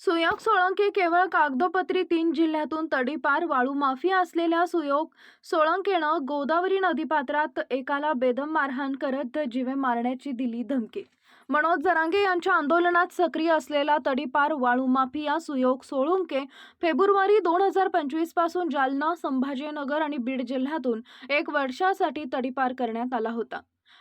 सुयोग सोळंके केवळ कागदोपत्री तीन जिल्ह्यातून तडीपार वाळू माफिया असलेल्या सुयोग सोळंकेनं गोदावरी नदीपात्रात एकाला बेदम मारहाण करत जीवे मारण्याची दिली धमकी. मनोज जरांगे यांच्या आंदोलनात सक्रिय असलेला तडीपार वाळू माफिया सुयोग सोळुंके फेब्रुवारी दोन हजार पंचवीसपासून जालना संभाजीनगर आणि बीड जिल्ह्यातून एक वर्षासाठी तडीपार करण्यात आला होता.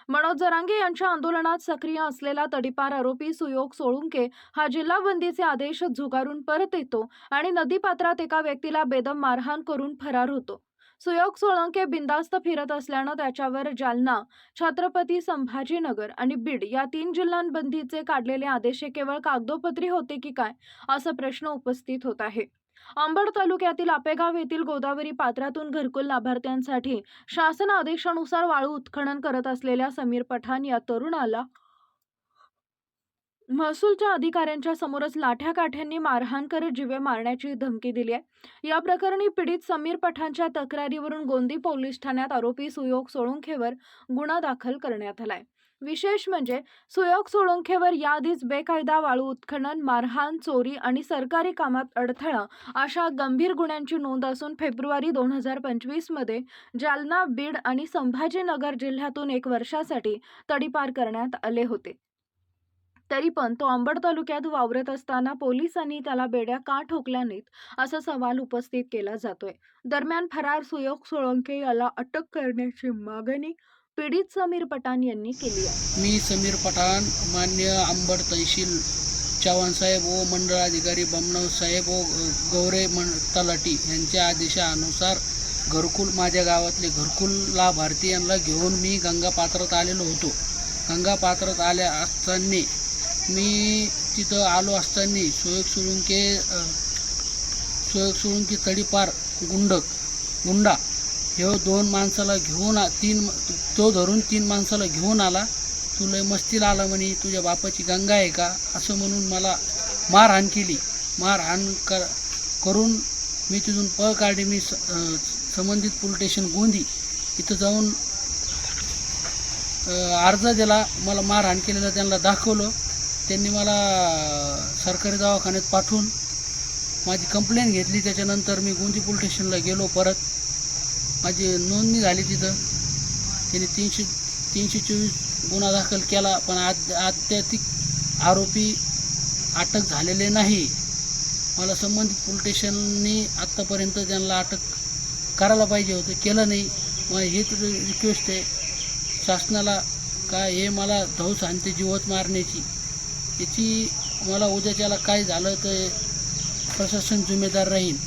मनोज जरांगे यांच्या आंदोलनात सक्रिय असलेला तडीपार आरोपी सुयोग सोळुंके हा जिल्हा बंदीचे आदेश झुगारून परत येतो आणि नदीपात्रात एका व्यक्तीला बेदम मारहाण करून फरार होतो. सुयोग सोळंके बिंदास्त फिरत असल्यानं त्याच्यावर जालना छत्रपती संभाजीनगर आणि बीड या तीन जिल्ह्यांबंदीचे काढलेले आदेश हे केवळ कागदोपत्री होते की काय? असा प्रश्न उपस्थित होत आहे. अंबड तालुक्यातील आपेगाव येथील गोदावरी पात्रातून घरकुल लाभार्थ्यांसाठी शासन आदेशानुसार वाळू उत्खनन करत असलेल्या समीर पठाण या तरुणाला महसूलच्या अधिकाऱ्यांच्या समोरच लाठ्या काठ्यांनी मारहाण करत जीवे मारण्याची धमकी दिली आहे. या प्रकरणी पीडित समीर पठाणच्या तक्रारीवरून गोंदी पोलीस ठाण्यात आरोपी सुयोग सोळुंखेवर गुन्हा दाखल करण्यात आलाय. विशेष म्हणजे सुयोग सोळुंखेवर याआधीच बेकायदा वाळू उत्खनन मारहाण चोरी आणि सरकारी कामात अडथळा अशा गंभीर गुन्ह्यांची नोंद असून फेब्रुवारी दोन हजार पंचवीसमध्ये जालना बीड आणि संभाजीनगर जिल्ह्यातून एक वर्षासाठी तडीपार करण्यात आले होते. तरी पण तो अंबड तालुक्यात वावरत असताना पोलिसांनी त्याला बेड्या का ठोकल्या नाहीत असा सवाल उपस्थित केला जातोय. दरम्यान फरार सुयोग सोळंके याला अटक करण्याची मागणी पीडित समीर पठाण यांनी केली आहे. मी समीर पठाण मान्य अंबड तहसील चव्हाणसाहेब व मंडळाधिकारी बमनव साहेब व गौरे मं तलाटी यांच्या आदेशानुसार घरकुल माझ्या गावातले घरकुल लाभार्थी यांना घेऊन मी गंगा पात्रात आलेलो होतो. गंगा पात्रात आल्या असताना मी तिथं आलो असताना सोयक सुळुंके सोयक सुयोग तडीपार गुंडक गुंडा ह्यो दोन माणसाला घेऊन आ- तीन तो धरून तीन माणसाला घेऊन आला. तुला मस्तीला आला म्हणे तुझ्या बापाची गंगा आहे का? असं म्हणून मला मारहाण केली. मारहाण कर करून मी तिथून पळ काढली. मी स संबंधित पोलीस स्टेशन गोंदी इथं जाऊन अर्ज दिला. मला मारहाण केलेलं त्यांना दाखवलं. त्यांनी मला सरकारी दवाखान्यात पाठवून माझी कंप्लेंट घेतली. त्याच्यानंतर मी गोंदी पोलीस स्टेशनला गेलो परत. माझी नोंदणी झाली तिथं. त्यांनी तीनशे तीनशे चोवीस गुन्हा दाखल केला पण आज अत्याधिक आरोपी अटक झालेले नाही. मला संबंधित पोलीस स्टेशननी आत्तापर्यंत त्यांना अटक करायला पाहिजे होतं केलं नाही. मग हेच रिक्वेस्ट आहे शासनाला का हे मला धौस आणते जीवत मारण्याची. याची मला उद्याच्याला काय झालं तर प्रशासन जिम्मेदार राहील